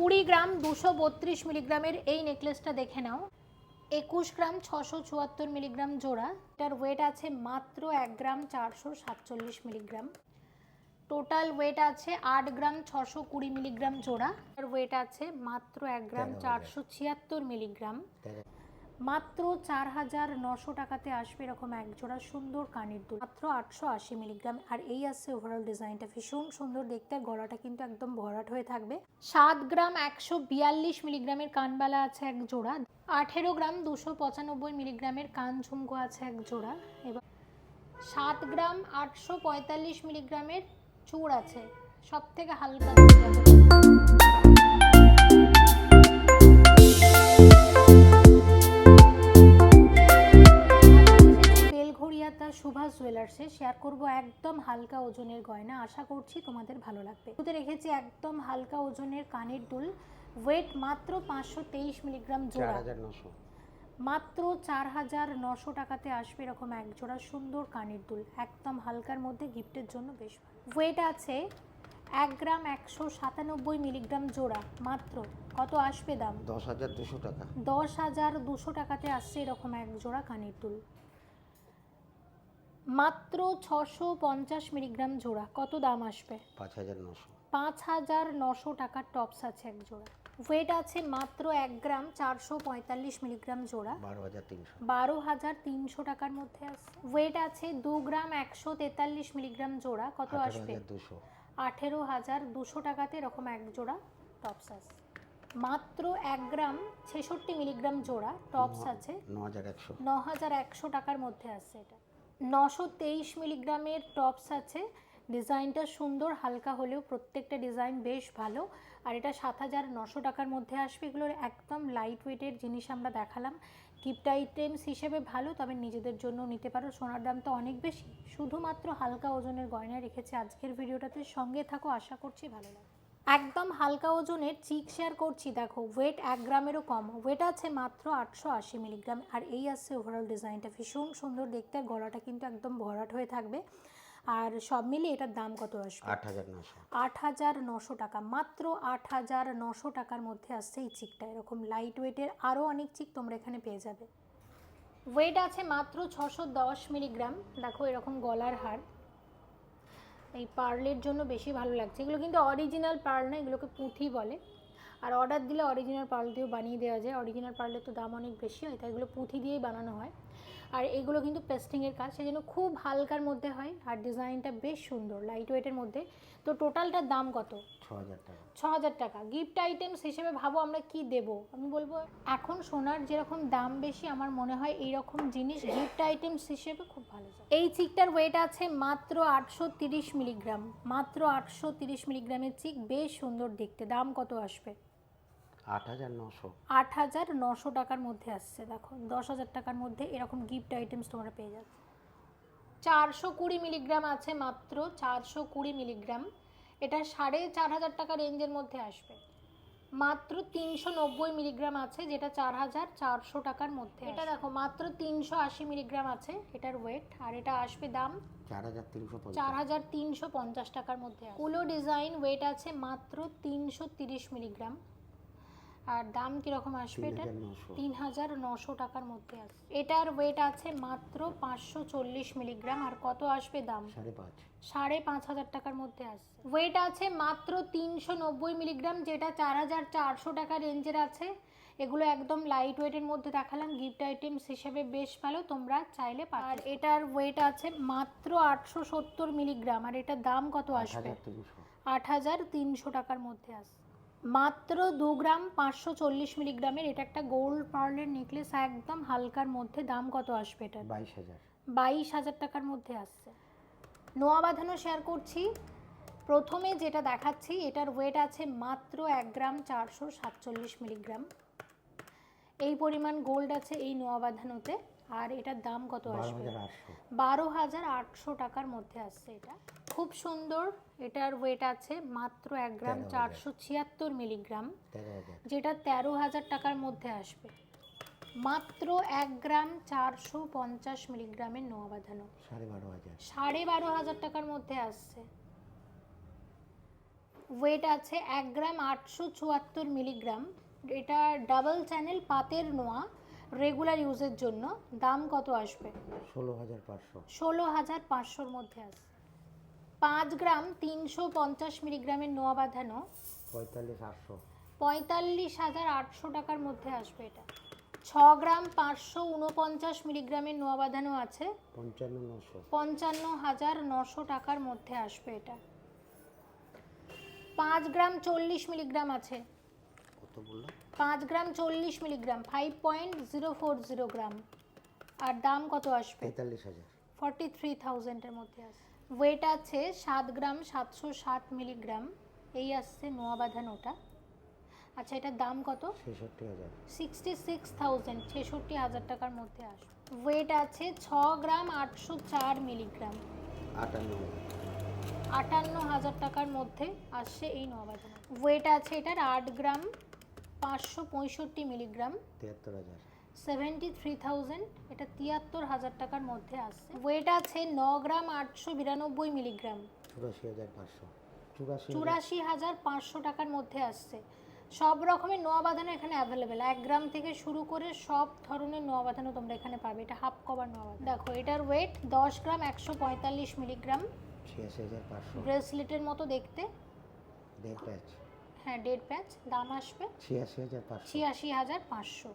কুড়ি গ্রাম দুশো বত্রিশ মিলিগ্রামের এই নেকলেসটা দেখে নাও। একুশ গ্রাম ছশো চুয়াত্তর মিলিগ্রাম জোড়া। এটার ওয়েট আছে মাত্র এক গ্রাম চারশো সাতচল্লিশ মিলিগ্রাম। টোটাল ওয়েট আছে আট গ্রাম ছশো কুড়ি মিলিগ্রাম জোড়া। এটার ওয়েট আছে মাত্র এক গ্রাম চারশো ছিয়াত্তর মিলিগ্রাম। মাত্র চার হাজার নশো টাকাতে আসবে এরকম এক জোড়া সুন্দর কানের দুল। মাত্র আটশো আশি মিলিগ্রাম। আর এই আসছে ওভারঅল ডিজাইনটা ভীষণ সুন্দর দেখতে। গলাটা কিন্তু একদম ভরাট হয়ে থাকবে। সাত গ্রাম একশো বিয়াল্লিশ মিলিগ্রামের কানবালা আছে এক জোড়া। আঠেরো গ্রাম দুশো পঁচানব্বই মিলিগ্রামের কান ঝুমকো আছে এক জোড়া। এবং সাত গ্রাম আটশো পঁয়তাল্লিশ মিলিগ্রামের চূড় আছে। সব থেকে হালকা সুভাষ জুয়েলার্সে শেয়ার করব একদম হালকা ওজনের গয়না। আশা করছি তোমাদের ভালো লাগবে। তুতে রেখেছি একদম হালকা ওজনের কানের দুল। ওয়েট মাত্র পাঁচশো তেইশ মিলিগ্রাম জোড়া। মাত্র চার হাজার নশো টাকাতে আসবে এরকম এক জোড়া সুন্দর কানের দুল। একদম হালকার মধ্যে গিফটের জন্য বেশ ওয়েট আছে এক গ্রাম একশো সাতানব্বই মিলিগ্রাম জোড়া। মাত্র কত আসবে দাম? দশ হাজার দুশো টাকা। দশ হাজার দুশো টাকাতে আসছে এরকম এক জোড়া কানের দুল। মাত্র ছশো পঞ্চাশ মিলিগ্রাম জোড়া। কত দাম আসবে? পাঁচ হাজার নশো। পাঁচ হাজার নশো টাকার টপস আছে এক জোড়া। ওয়েট আছে মাত্র এক গ্রাম চারশো পঁয়তাল্লিশ মিলিগ্রাম জোড়া। বারো হাজার তিনশো। বারো হাজার তিনশো টাকার মধ্যে আছে ওয়েট আছে দু গ্রাম একশো তেতাল্লিশ মিলিগ্রাম জোড়া। কত আসবে? দুশো। আঠেরো হাজার দুশো টাকাতে এরকম এক জোড়া টপস আছে। মাত্র এক গ্রাম ছেষট্টি মিলিগ্রাম জোড়া টপস আছে। ন হাজার একশো। ন হাজার একশো টাকার মধ্যে আছে এটা। নশো তেইশ মিলিগ্রামের টপস আছে। ডিজাইনটা সুন্দর, হালকা হলেও প্রত্যেকটা ডিজাইন বেশ ভালো। আর এটা সাত হাজার নশো টাকার মধ্যে আসবে। এগুলোর একদম লাইট ওয়েটের জিনিস আমরা দেখালাম। গিফট আইটেমস হিসেবে ভালো, তবে নিজেদের জন্য নিতে পারো। সোনার দাম তো অনেক বেশি। শুধুমাত্র হালকা ওজনের গয়না রেখেছি আজকের ভিডিওটাতে। সঙ্গে থাকো, আশা করছি ভালো লাগে একদম হালকা ওজনের চিক শেয়ার করছি দেখো ওয়েট এক গ্রামেরও কম। ওয়েট আছে মাত্র আটশো আশি মিলিগ্রাম আর এই আসছে ওভারঅল ডিজাইনটা ভীষণ সুন্দর দেখতে আর গলাটা কিন্তু একদম ভরাট হয়ে থাকবে। আর সব মিলিয়ে এটার দাম কত আসবে? আট হাজার নশো। আট হাজার নশো টাকা। মাত্র আট হাজার নশো টাকার মধ্যে আসছে এই চিকটা এরকম লাইট ওয়েটের আরও অনেক চিক তোমরা এখানে পেয়ে যাবে। ওয়েট আছে মাত্র ছশো দশ মিলিগ্রাম দেখো এরকম গলার হার। এই পার্লের জন্য বেশি ভালো লাগছে। এগুলো কিন্তু অরিজিনাল পার্ল না, এগুলোকে পুঁথি বলে। আর অর্ডার দিলে অরিজিনাল পার্ল দিয়েও বানিয়ে দেওয়া যায়। অরিজিনাল পার্লের তো দাম অনেক বেশি হয়, তাই এগুলো পুঁথি দিয়েই বানানো হয়। আর এগুলো কিন্তু পেস্টিংয়ের কাজ সেই জন্য খুব হালকার মধ্যে হয় আর ডিজাইনটা বেশ সুন্দর লাইট ওয়েটের মধ্যে। তো টোটালটার দাম কত? ছ হাজার টাকা। ছ হাজার টাকা। গিফট আইটেমস হিসেবে ভাবো আমরা কি দেব? আমি বলব এখন সোনার যেরকম দাম বেশি আমার মনে হয় এই রকম জিনিস গিফট আইটেমস হিসেবে খুব ভালো যায়। এই চিকটার ওয়েট আছে মাত্র আটশো তিরিশ মিলিগ্রাম। মাত্র আটশো তিরিশ মিলিগ্রামের চিক বেশ সুন্দর দেখতে। দাম কত আসবে? আট হাজার নশো। আট হাজার নশো টাকার মধ্যে আসছে দেখো। দশ হাজার টাকার মধ্যে এরকম গিফট আইটেমস তোমরা পেয়ে যাবে চারশো কুড়ি মিলিগ্রাম আছে মাত্র চারশো কুড়ি মিলিগ্রাম এটা সাড়ে চার হাজার টাকা রেঞ্জের মধ্যে আসবে। মাত্র তিনশো নব্বই মিলিগ্রাম আছে যেটা চার হাজার চারশো টাকার মধ্যে এটা দেখো মাত্র তিনশো আশি মিলিগ্রাম আছে এটার ওয়েট আর এটা আসবে দাম চার হাজার তিনশো চার পঞ্চাশ হাজার তিনশো পঞ্চাশ টাকার মধ্যে আছে। কুলো ডিজাইন ওয়েট আছে মাত্র তিনশো তিরিশ মিলিগ্রাম আর দাম কীরকম আসবে এটা? তিন হাজার নশো। টাকার মধ্যে আছে এটার ওয়েট আছে মাত্র পাঁচশো চল্লিশ মিলিগ্রাম। আর কত আসবে দাম? সাড়ে পাঁচ। সাড়ে পাঁচ হাজার টাকার মধ্যে আসছে ওয়েট আছে মাত্র তিনশো নব্বই মিলিগ্রাম যেটা চার হাজার চারশো টাকা রেঞ্জের আছে। এগুলো একদম লাইট ওয়েটের মধ্যে দেখালাম। গিফট আইটেমস হিসেবে বেশ ভালো তোমরা চাইলে পারো। আর এটার ওয়েট আছে মাত্র আটশো সত্তর মিলিগ্রাম। আর এটার দাম কত আসবে? আট হাজার তিনশো। টাকার মধ্যে আসে মাত্র দু গ্রাম পাঁচশো চল্লিশ মিলিগ্রামের এটা একটা গোল্ড পার্লের নেকলেস একদম হালকার মধ্যে। দাম কত আসবে এটা বাইশ হাজার। বাইশ হাজার টাকার মধ্যে আসছে। নোয়া বাঁধানো শেয়ার করছি। প্রথমে যেটা দেখাচ্ছি এটার ওয়েট আছে মাত্র এক গ্রাম চারশো সাতচল্লিশ মিলিগ্রাম। এই পরিমাণ গোল্ড আছে এই নোয়া বাঁধানোতে। আর এটার দাম কত আসবে? বারো হাজার আটশো টাকার মধ্যে আসছে এটা। খুব সুন্দর। এটার ওয়েট আছে মাত্র এক গ্রাম চারশো ছিয়াত্তর মিলিগ্রাম যেটা তেরো হাজার টাকার মধ্যে আসবে। মাত্র এক গ্রাম চারশো পঞ্চাশ মিলিগ্রামের নোয়া বাঁধানো। সাড়ে বারো হাজার। সাড়ে বারো হাজার টাকার মধ্যে আসছে। ওয়েট আছে এক গ্রাম আটশো চুয়াত্তর মিলিগ্রাম এটা ডাবল চ্যানেল পাতের নোয়া রেগুলার ইউজের জন্য। দাম কত আসবে? ষোলো হাজার পাঁচশো। ষোলো হাজার পাঁচশোর মধ্যে আসবে পাঁচ গ্রাম তিনশো পঞ্চাশ মিলিগ্রামের নোয়া বাঁধানো। পঁয়তাল্লিশ আটশো। পঁয়তাল্লিশ হাজার আটশো টাকার মধ্যে আসবে এটা। ছ গ্রাম পাঁচশো উনপঞ্চাশ মিলিগ্রামের নোয়া বাঁধানো আছে। পঞ্চান্ন নশো। পঞ্চান্ন হাজার নশো টাকার মধ্যে আসবে এটা। পাঁচ গ্রাম চল্লিশ মিলিগ্রাম আছে। কত পাঁচ গ্রাম চল্লিশ milligram five point zero four zero gram. আর দাম কত আসবে? তেতাল্লিশ হাজার। ফর্টি থ্রি থাউজেন্ডের মধ্যে আসবে। ওয়েট আছে সাত গ্রাম সাতশো সাত মিলিগ্রাম। এই আসছে নোয়া বাঁধানোটা আচ্ছা এটার দাম কত? ছেষট্টি হাজার। সিক্সটি সিক্স থাউজেন্ড ছেষট্টি হাজার টাকার মধ্যে আসবে। ওয়েট আছে ছ গ্রাম আটশো চার মিলিগ্রাম। আটান্ন হাজার। আটান্ন হাজার টাকার মধ্যে আসছে এই নবাদানা ওয়েট আছে এটার আট গ্রাম পাঁচশো পঁয়ষট্টি মিলিগ্রাম। তিয়াত্তর হাজার। সেভেন্টি থ্রি থাউজেন্ড এটা তিয়াত্তর হাজার টাকার মধ্যে আসছে ওয়েট আছে ন গ্রাম আটশো বিরানব্বই মিলিগ্রাম। চুরাশি হাজার পাঁচশো। চুরাশি হাজার- পাঁচশো টাকার মধ্যে আসছে সব রকমের নোয়া বাঁধানো এখানে অ্যাভেলেবেল এক গ্রাম থেকে শুরু করে সব ধরনের নোয়া বাঁধানো তোমরা এখানে পাবে। এটা হাফ কভার নোয়া বাঁধানো দেখো এটার ওয়েট দশ গ্রাম একশো পঁয়তাল্লিশ মিলিগ্রাম। ব্রেসলেটের মতো দেখতে। হ্যাঁ ডেড প্যাচ দাম আসবে। ছিয়াশি হাজার পাঁচশো।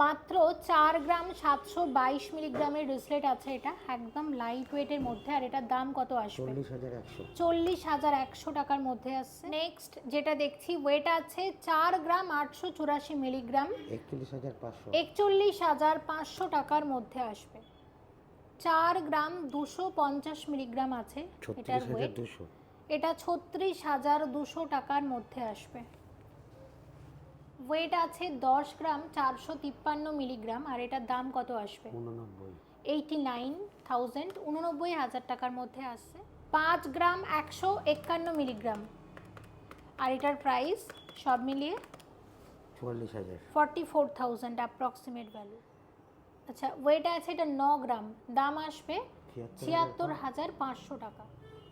মাত্র চার গ্রাম সাতশো বাইশ মিলিগ্রামের রিসলেট আছে এটা একদম লাইট ওয়েটের মধ্যে আর এটার দাম কত আসবে? চল্লিশ হাজার একশো। টাকার মধ্যে আসছে। নেক্সট যেটা দেখছি ওয়েট আছে চার গ্রাম আটশো চুরাশি মিলিগ্রাম। একচল্লিশ হাজার পাঁচশো। একচল্লিশ হাজার পাঁচশো টাকার মধ্যে আসবে। চার গ্রাম দুশো পঞ্চাশ মিলিগ্রাম আছে এটার ওয়েট দুশো। এটা ছত্রিশ হাজার দুশো টাকার মধ্যে আসবে। ওয়েট আছে দশ গ্রাম চারশো তিপ্পান্ন মিলিগ্রাম আর এটার দাম কত আসবে? উননব্বই। এইটি নাইন থাউজেন্ড উননব্বই হাজার টাকার মধ্যে আসছে। পাঁচ গ্রাম একশো একান্ন মিলিগ্রাম। আর এটার প্রাইস সব মিলিয়ে চুয়াল্লিশ হাজার। Forty four thousand approximate value আচ্ছা ওয়েট আছে এটা ন গ্রাম দাম আসবে ছিয়াত্তর হাজার পাঁচশো টাকা।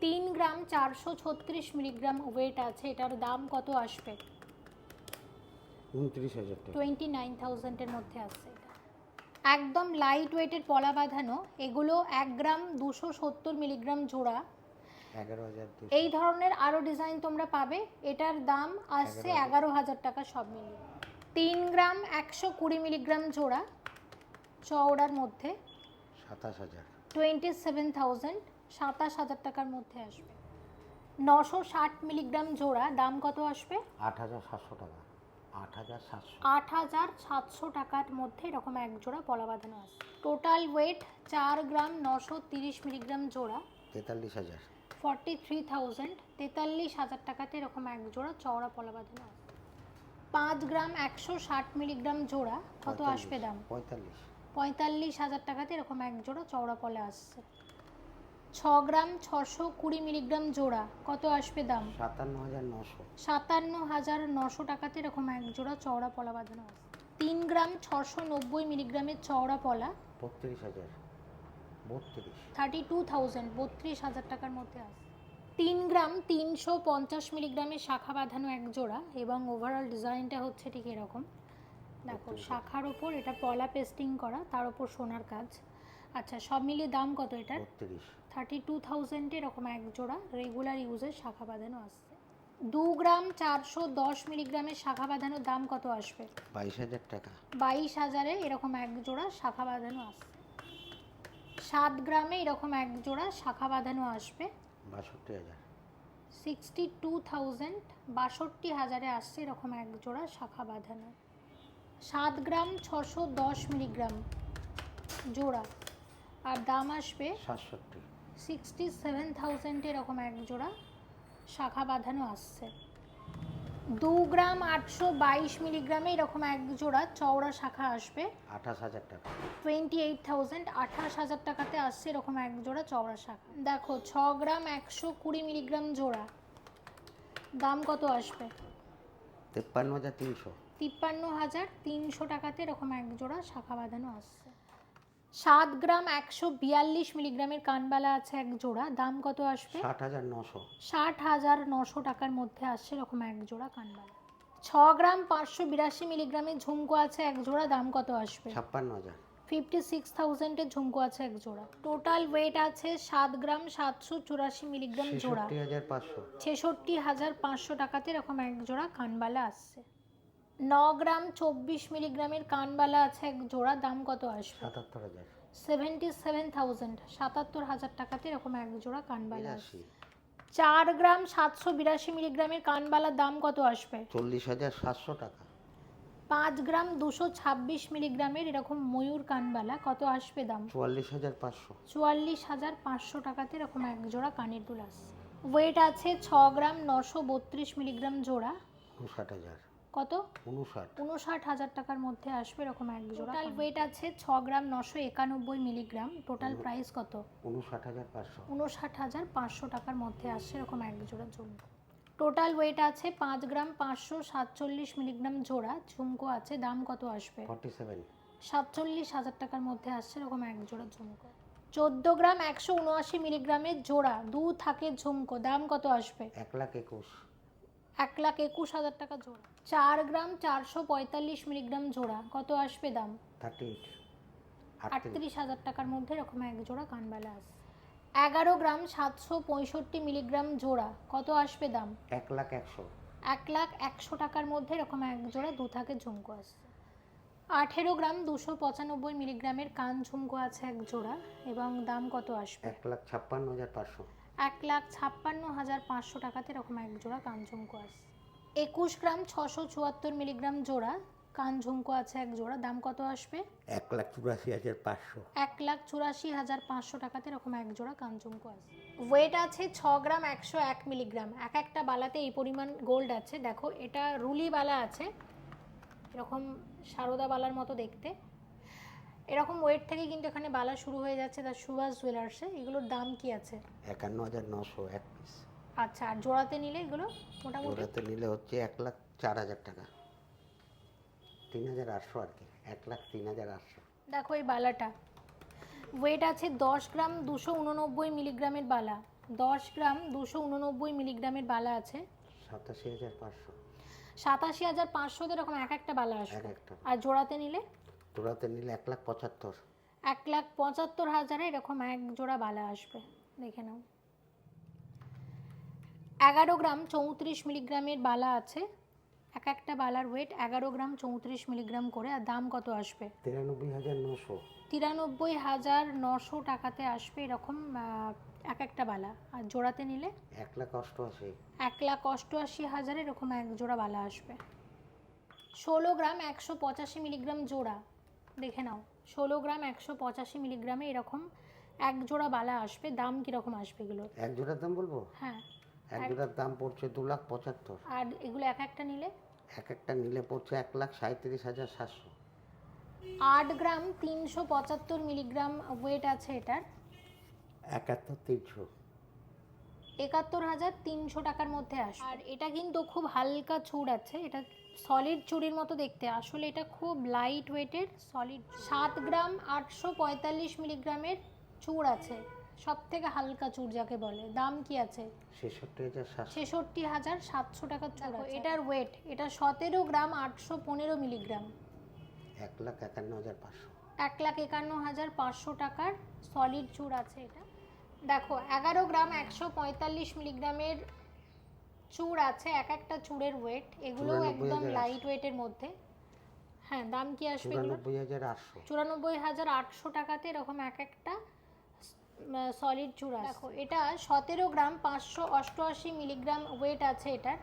তিন গ্রাম চারশো ছত্রিশ মিলিগ্রাম ওয়েট আছে এটার দাম কত আসবে? উনত্রিশ হাজার টাকা। টোয়েন্টি নাইন থাউজেন্ডের মধ্যে এটা। একদম লাইট ওয়েটের পলা বাঁধানো এগুলো এক গ্রাম দুশো সত্তর মিলিগ্রাম জোড়া। এই ধরনের আরও ডিজাইন তোমরা পাবে এটার দাম আসছে এগারো হাজার। টাকা সব মিলিয়ে। তিন গ্রাম একশো কুড়ি মিলিগ্রাম জোড়া চওড়ার মধ্যে। সাতাশ হাজার। টোয়েন্টি সেভেন থাউজেন্ড সাতাশ হাজার টাকার মধ্যে আসবে। নশো ষাট মিলিগ্রাম জোড়া দাম কত আসবে? আট হাজার সাতশো টাকা। আট হাজার সাতশো। আট হাজার সাতশো টাকার মধ্যে এরকম এক জোড়া পলা বাঁধানো আছে। টোটাল ওয়েট চার গ্রাম নশো তিরিশ মিলিগ্রাম জোড়া। তেতাল্লিশ হাজার। ফর্টি থ্রি থাউজেন্ড তেতাল্লিশ হাজার টাকাতে এরকম এক জোড়া চওড়া পলা বাঁধানো আছে। পাঁচ গ্রাম একশো ষাট মিলিগ্রাম জোড়া কত আসবে দাম? পঁয়তাল্লিশ। পঁয়তাল্লিশ হাজার টাকাতে এরকম এক জোড়া চওড়া পলে আসছে। ছ গ্রাম ছশো কুড়ি মিলিগ্রাম জোড়া কত আসবে দাম? সাতান্ন হাজার নশো। সাতান্ন হাজার নশো টাকাতে এরকম এক জোড়া চওড়া পলা বাঁধানো আছে। তিন গ্রাম ছশো নব্বই মিলিগ্রামের চওড়া পলা। বত্রিশ হাজার। বত্রিশ। থার্টি টু থাউজেন্ড বত্রিশ হাজার টাকার মধ্যে আছে। তিন গ্রাম তিনশো পঞ্চাশ মিলিগ্রামের শাখা বাঁধানো এক জোড়া এবং ওভারঅল ডিজাইনটা হচ্ছে ঠিক এরকম। দেখো শাখার ওপর এটা পলা পেস্টিং করা তার ওপর সোনার কাজ। আচ্ছা সব মিলিয়ে দাম কত এটার? বত্রিশ। থার্টি টু থাউজেন্ডে এরকম এক জোড়া রেগুলার ইউজের শাখা বাঁধানো আসছে। দু গ্রাম চারশো দশ মিলিগ্রামের শাখা বাঁধানোর দাম কত আসবে? বাইশ হাজার টাকা। বাইশ হাজারে এরকম এক জোড়া শাখা বাঁধানো আসবে সাত গ্রামে এরকম এক জোড়া শাখা বাঁধানো আসবে। বাষট্টি হাজার। সিক্সটি টু থাউজেন্ড বাষট্টি হাজারে আসছে এরকম এক জোড়া শাখা বাঁধানো। সাত গ্রাম ছশো দশ মিলিগ্রাম জোড়া। আর দাম আসবে সাতষট্টি। সিক্সটি সেভেন থাউজেন্ড এরকম এক জোড়া শাখা বাঁধানো আসছে। দু গ্রাম আটশো বাইশ মিলিগ্রামে এরকম এক জোড়া চওড়া শাখা আসবে। আঠাশ হাজার টাকা। টোয়েন্টি এইট থাউজেন্ড আঠাশ হাজার টাকাতে আসছে এরকম এক জোড়া চওড়া শাখা। দেখো ছ গ্রাম একশো কুড়ি মিলিগ্রাম জোড়া। দাম কত আসবে? তিপ্পান্ন হাজার তিনশো। তিপ্পান্ন হাজার তিনশো টাকাতে এরকম এক জোড়া শাখা বাঁধানো আসছে। সাত গ্রাম একশো বিয়াল্লিশ মিলিগ্রামের কানবালা আছে এক জোড়া। দাম কত আসবে? ষাট হাজার নশো। ষাট হাজার নশো টাকার মধ্যে আসছে এরকম এক জোড়া কানবালা। ছ গ্রাম পাঁচশো বিরাশি মিলিগ্রামের ঝুমকো আছে এক জোড়া। দাম কত আসবে? ছাপ্পান্ন হাজার। ফিফটি সিক্স থাউজেন্ডের ঝুমকো আছে এক জোড়া। টোটাল ওয়েট আছে সাত গ্রাম সাতশো চুরাশি মিলিগ্রাম জোড়া। ছেষট্টি হাজার পাঁচশো। টাকাতে এরকম এক জোড়া কানবালা আসছে। ন গ্রাম চব্বিশ মিলিগ্রামের কানবালা আছে এক জোড়া দাম কত আসবে? সাতাত্তর হাজার। সেভেন্টি সেভেন থাউজেন্ড সাতাত্তর হাজার টাকাতে এরকম এক জোড়া কানবালা আসবে চার গ্রাম সাতশো বিরাশি মিলিগ্রামের কানবালার দাম কত আসবে? চল্লিশ হাজার সাতশো টাকা। পাঁচ গ্রাম দুশো ছাব্বিশ মিলিগ্রামের এরকম ময়ূর কানবালা কত আসবে দাম? চুয়াল্লিশ হাজার পাঁচশো। চুয়াল্লিশ হাজার পাঁচশো টাকাতে এরকম এক জোড়া কানের দুল আসছে ওয়েট আছে ছ গ্রাম নশো বত্রিশ মিলিগ্রাম জোড়া। উনষাট হাজার। কত? উনষাট। উনষাট হাজার টাকার মধ্যে আসবে এরকম এক জোড়া টোটাল ওয়েট আছে ছ গ্রাম নশো একানব্বই মিলিগ্রাম। টোটাল প্রাইস কত? উনষাট হাজার পাঁচশো। উনষাট হাজার পাঁচশো টাকার মধ্যে আসছে এরকম এক জোড়া ঝুমকো টোটাল ওয়েট আছে পাঁচ গ্রাম পাঁচশো সাতচল্লিশ মিলিগ্রাম জোড়া। ঝুমকো আছে দাম কত আসবে? Forty seven. সাতচল্লিশ হাজার টাকার মধ্যে আসছে এরকম এক জোড়া ঝুমকো। চোদ্দ গ্রাম একশো উনআশি মিলিগ্রামের জোড়া। দু থাকে ঝুমকো দাম কত আসবে? এক লাখ একুশ। এক লাখ একুশ হাজার টাকা জোড়া। চার গ্রাম চারশো পঁয়তাল্লিশ মিলিগ্রাম জোড়া। কত আসবে দাম? Thirty eight. আটত্রিশ হাজার টাকার মধ্যে এরকম এক জোড়া কানবালা আসছে এগারো গ্রাম সাতশো পঁয়ষট্টি মিলিগ্রাম জোড়া। কত আসবে দাম? এক লাখ একশো। এক লাখ একশো টাকার মধ্যে এরকম এক জোড়া দু থাকে ঝুমকো আসছে আঠেরো গ্রাম দুশো পঁচানব্বই মিলিগ্রামের কান ঝুমকো আছে এক জোড়া। এবং দাম কত আসবে? এক লাখ ছাপ্পান্ন হাজার পাঁচশো। এক লাখ ছাপ্পান্ন হাজার পাঁচশো টাকাতে এরকম এক জোড়া কান ঝুমকো আসছে একুশ গ্রাম ছশো চুয়াত্তর মিলিগ্রাম জোড়া কান ঝুমকো আছে এক জোড়া দাম কত আসবে? এক লাখ চুরাশি হাজার পাঁচশো। এক লাখ চুরাশি হাজার পাঁচশো টাকাতে এরকম এক জোড়া কাঞ্চুমকো আছে। ওয়েট আছে ছ গ্রাম একশো এক মিলিগ্রাম। এক একটা বালাতে এই পরিমাণ গোল্ড আছে। দেখো এটা রুলি বালা আছে। এরকম সারদা বালার মতো দেখতে। এরকম ওয়েট থেকে কিন্তু এখানে বালা শুরু হয়ে যাচ্ছে তার সুভাষ জুয়েলার্সে এগুলোর দাম কি আছে? একান্ন হাজার নশো এক পিস আচ্ছা আর জোড়াতে নিলে এগুলো মোটামুটি? জোড়াতে নিলে হচ্ছে এক লাখ চার হাজার টাকা। তিন হাজার আটশো আর কি এক লাখ তিন হাজার আটশো। দেখো এই বালাটা। ওয়েট আছে দশ গ্রাম দুশো উননব্বই মিলিগ্রামের বালা। দশ গ্রাম দুশো উননব্বই মিলিগ্রামের বালা আছে। সাতাশি হাজার পাঁচশো। সাতাশি হাজার পাঁচশোতে এরকম এক একটা বালা আসবে। একটা। আর জোড়াতে নিলে? জোড়াতে নিলে এক লাখ পঁচাত্তর। এক লাখ পঁচাত্তর হাজারে এরকম এক জোড়া বালা আসবে দেখে নাও। এগারো গ্রাম চৌত্রিশ মিলিগ্রামের বালা আছে এক একটা বালার ওয়েট এগারো গ্রাম চৌত্রিশ মিলিগ্রাম করে আর দাম কত আসবে? তিরানব্বই হাজার নশো। তিরানব্বই হাজার নশো টাকাতে আসবে এরকম এক একটা বালা আর জোড়াতে নিলে? এক লাখ অষ্টআশি। এক লাখ অষ্টআশি হাজার এরকম এক জোড়া বালা আসবে। ষোলো গ্রাম একশো পঁচাশি মিলিগ্রাম জোড়া দেখে নাও। ষোলো গ্রাম একশো পঁচাশি মিলিগ্রামে এরকম এক জোড়া বালা আসবে দাম কীরকম আসবে এগুলো এক জোড়ার দাম বলব? হ্যাঁ। এক জোড়ার দাম পড়ছে দু লাখ পঁচাত্তর। আর এগুলো এক একটা নিলে? এক একটা নিলে পড়ছে এক লাখ সাঁত্রিশ হাজার সাতশো। আট গ্রাম তিনশো পঁচাত্তর মিলিগ্রাম ওয়েট আছে এটার। একাত্তর তিনশো। একাত্তর হাজার তিনশো টাকার মধ্যে আসে আর এটা কিন্তু খুব হালকা চুড় আছে এটা সলিড চুড়ির মতো দেখতে। আসলে এটা খুব লাইট ওয়েটের সলিড সাত গ্রাম আটশো পঁয়তাল্লিশ মিলিগ্রামের চুড় আছে সব থেকে হালকা চুড় যাকে বলে। দাম কি আছে? ছেষট্টি হাজার সাতশো। টাকার চুড় আছে। এটার ওয়েট এটা সতেরো গ্রাম আটশো পনেরো মিলিগ্রাম। এক লাখ একান্ন হাজার পাঁচশো। এক লাখ একান্ন হাজার পাঁচশো টাকার সলিড চুর আছে এটা। দেখো এগারো গ্রাম একশো পঁয়তাল্লিশ মিলিগ্রামের চুর আছে এক একটা চুরের ওয়েট এগুলো একদম লাইট ওয়েটের মধ্যে। হ্যাঁ দাম কি আসবে চুরানব্বই হাজার আটশো। চুরানব্বই হাজার আটশো টাকাতে এরকম এক একটা সলিড চুর আছে। দেখো এটা সতেরো গ্রাম পাঁচশো অষ্টআশি মিলিগ্রাম ওয়েট আছে এটার।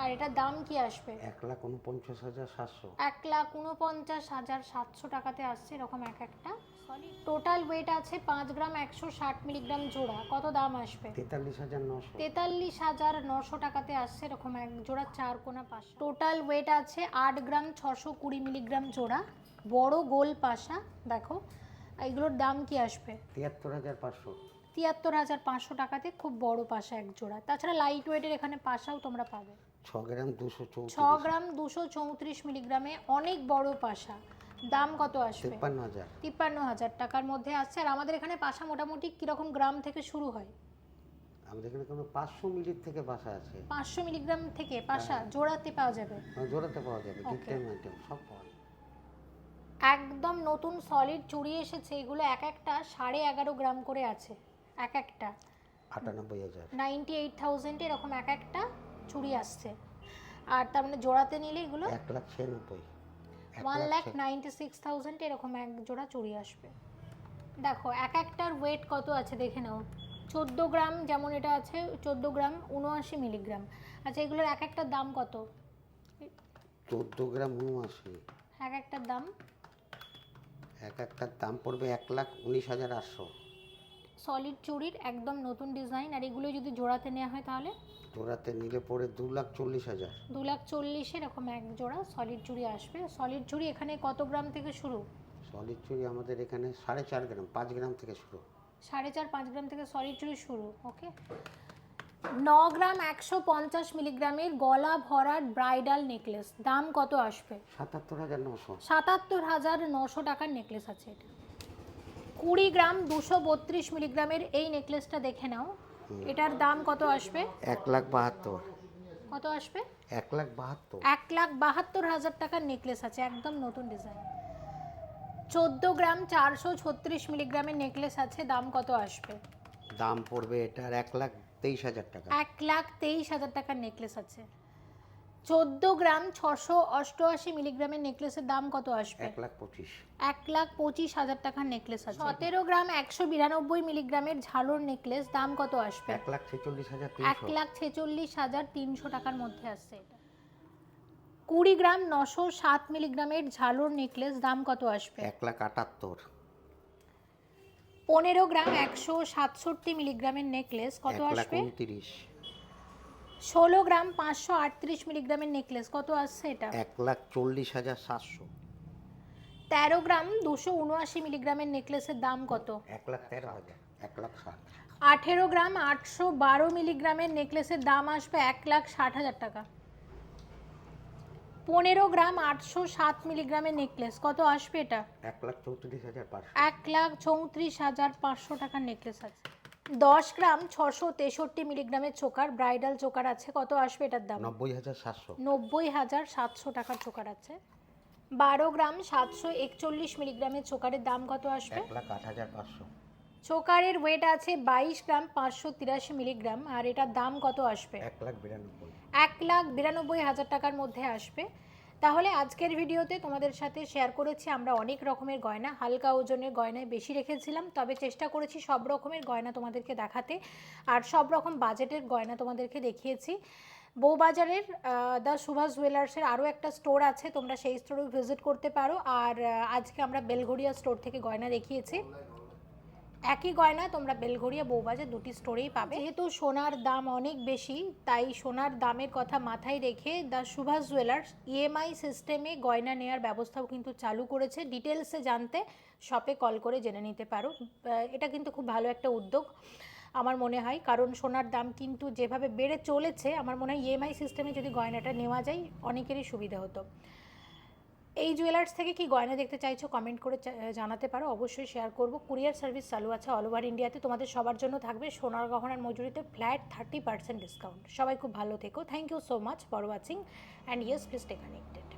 আর এটার দাম কি আসবে? এক লাখ উনপঞ্চাশ হাজার সাতশো। এক লাখ উনপঞ্চাশ হাজার সাতশো টাকাতে আসছে এরকম এক একটা। টোটাল ওয়েট আছে পাঁচ গ্রাম একশো ষাট মিলিগ্রাম জোড়া। কত দাম আসবে? তেতাল্লিশ হাজার নশো। তেতাল্লিশ হাজার নশো টাকাতে আসছে এরকম এক জোড়া চার কোনা পাশা। টোটাল ওয়েট আছে আট গ্রাম ছশো কুড়ি মিলিগ্রাম জোড়া। বড় গোল পাশা দেখো। এগুলোর দাম কি আসবে? তিয়াত্তর হাজার পাঁচশো। তিয়াত্তর হাজার পাঁচশো টাকাতে খুব বড় পাশা এক জোড়া। তাছাড়া লাইট ওয়েটের এখানে পাশাও তোমরা পাবে। ছ গ্রাম দুশো ছ গ্রাম দুশো চৌত্রিশ মিলিগ্রামে অনেক বড় পাশা। দাম কত আসবে? তিপ্পান্ন হাজার। তিপ্পান্ন হাজার টাকার মধ্যে আসছে। আর আমাদের এখানে পাশা মোটামুটি কীরকম গ্রাম থেকে শুরু হয়? আমাদের এখানে কোনো পাঁচশো মিলির থেকে বাসা আছে। পাঁচশো মিলিগ্রাম থেকে পাশা হ্যাঁ। জোড়াতে পাওয়া যাবে? মানে জোড়াতে পাওয়া যাবে. আইটেম সব পাওয়া যাবে। একদম নতুন সলিড চুড়ি এসেছে। এগুলো এক একটা সাড়ে এগারো গ্রাম করে আছে। এক একটা। আটানব্বই হাজার। নাইনটি এইট থাউজেন্ড এরকম এক একটা চুড়ি আসছে। আর তার মানে জোড়াতে নিলে এগুলো এক লাখ ছিয়ানব্বই। One lakh ninety six thousand এরকম এক জোড়া চুড়ি আসবে। দেখো এক একটার ওয়েট কত আছে দেখে নাও। চোদ্দ গ্রাম যেমন এটা আছে চোদ্দ গ্রাম উনআশি মিলিগ্রাম আচ্ছা এগুলোর এক একটার দাম কত? চোদ্দ গ্রাম উনআশি। এক একটার দাম? এক একটার দাম পড়বে এক লাখ উনিশ হাজার আটশো। সলিড চুড়ির একদম নতুন ডিজাইন আর এগুলো যদি জোড়াতে নেওয়া হয় তাহলে? জোড়াতে নিলে পরে দু লাখ চল্লিশ হাজার। দু লাখ চল্লিশে এরকম এক জোড়া সলিড চুড়ি আসবে। সলিড চুড়ি এখানে কত গ্রাম থেকে শুরু? সলিড চুড়ি আমাদের এখানে সাড়ে চার গ্রাম পাঁচ গ্রাম থেকে শুরু। সাড়ে চার পাঁচ গ্রাম থেকে সলিড চুড়ি শুরু ওকে ন গ্রাম একশো পঞ্চাশ মিলিগ্রামের গলা ভরাট ব্রাইডাল নেকলেস দাম কত আসবে? সাতাত্তর হাজার নশো। সাতাত্তর হাজার নশো টাকার নেকলেস আছে এটা। কুড়ি গ্রাম দুশো বত্রিশ মিলিগ্রামের এই নেকলেসটা দেখে নাও। এটার দাম কত আসবে? এক লাখ বাহাত্তর। কত আসবে? এক লাখ বাহাত্তর। এক লাখ বাহাত্তর হাজার টাকার নেকলেস আছে একদম নতুন ডিজাইন। চোদ্দ গ্রাম চারশো ছত্রিশ মিলিগ্রামের নেকলেস আছে দাম কত আসবে? দাম পড়বে এটার এক লাখ তেইশ হাজার টাকা। এক লাখ তেইশ হাজার টাকার নেকলেস আছে। চোদ্দ গ্রাম ছশো অষ্টআশি মিলিগ্রামের নেকলেসের দাম কত আসবে? এক লাখ পঁচিশ। এক লাখ পঁচিশ হাজার টাকার নেকলেস আছে। সতেরো গ্রাম একশো বিরানব্বই মিলিগ্রামের ঝালর নেকলেস দাম কত আসবে? এক লাখ ছেচল্লিশ হাজার এক লাখ ছেচল্লিশ হাজার তিনশো টাকার মধ্যে আসছে এটা। কুড়ি গ্রাম নশো সাত মিলিগ্রামের ঝালর নেকলেস দাম কত আসবে? এক লাখ আটাত্তর। পনেরো গ্রাম একশো সাতষট্টি মিলিগ্রামের নেকলেস কত আসবে? উনতিরিশ। ষোলো গ্রাম পাঁচশো আটত্রিশ মিলিগ্রামের নেকলেস কত আসছে এটা? এক লাখ চল্লিশ হাজার সাতশো। তেরো গ্রাম দুশো উনআশি মিলিগ্রামের নেকলেসের দাম কত? এক লাখ তেরো হাজার এক লাখ ষাট আঠেরো গ্রাম আটশো বারো মিলিগ্রামের নেকলেসের দাম আসবে এক লাখ ষাট হাজার টাকা। পনেরো গ্রাম আটশো সাত মিলিগ্রামের নেকলেস কত আসবে এটা? এক লাখ চৌত্রিশ হাজার পাঁচশো। এক লাখ চৌত্রিশ হাজার পাঁচশো টাকার নেকলেস আছে। দশ গ্রাম ছশো তেষট্টি মিলিগ্রামের চোকার ব্রাইডাল চোকার আছে কত আসবে এটার দাম? নব্বই হাজার সাতশো। নব্বই হাজার সাতশো টাকার চোকার আছে। বারো গ্রাম সাতশো একচল্লিশ মিলিগ্রামের চোকারের দাম কত আসবে? এক লাখ আট হাজার পাঁচশো। চোকারের ওয়েট আছে বাইশ গ্রাম পাঁচশো তিরাশি মিলিগ্রাম আর এটার দাম কত আসবে? এক লাখ বিরানব্বই। এক লাখ বিরানব্বই হাজার টাকার মধ্যে আসবে। তাহলে আজকের ভিডিওতে তোমাদের সাথে শেয়ার করেছি আমরা অনেক রকমের গয়না, হালকা ওজনের গয়নায় বেশি রেখেছিলাম, তবে চেষ্টা করেছি সব রকমের গয়না তোমাদেরকে দেখাতে আর সব রকম বাজেটের গয়না তোমাদেরকে দেখিয়েছি। বউবাজারের দ্য সুভাষ জুয়েলার্সের আরও একটা স্টোর আছে, তোমরা সেই স্টোরেও ভিজিট করতে পারো। আর আজকে আমরা বেলঘড়িয়া স্টোর থেকে গয়না দেখিয়েছি। একই গয়না তোমরা বেলঘড়িয়া, বউবাজার দুটি স্টোরেই পাবে। যেহেতু সোনার দাম অনেক বেশি, তাই সোনার দামের কথা মাথায় রেখে দ্য সুভাষ জুয়েলার্স ইএমআই সিস্টেমে গয়না নেওয়ার ব্যবস্থাও কিন্তু চালু করেছে। ডিটেলসে জানতে শপে কল করে জেনে নিতে পারো। এটা কিন্তু খুব ভালো একটা উদ্যোগ আমার মনে হয়। কারণ সোনার দাম কিন্তু যেভাবে বেড়ে চলেছে, আমার মনে হয় ইএমআই সিস্টেমে যদি গয়নাটা নেওয়া যায়, অনেকেরই সুবিধা হতো। এই জুয়েলার্স থেকে কি গয়না দেখতে চাইছো কমেন্ট করে জানাতে পারো, অবশ্যই শেয়ার করব। কুরিয়ার সার্ভিস চালু আছে অল ওভার ইন্ডিয়াতে তোমাদের সবার জন্য থাকবে সোনার গহনার মজুরিতে ফ্ল্যাট থার্টি পার্সেন্ট ডিসকাউন্ট সবাই খুব ভালো থেকো। Thank you so much for watching and yes please stay connected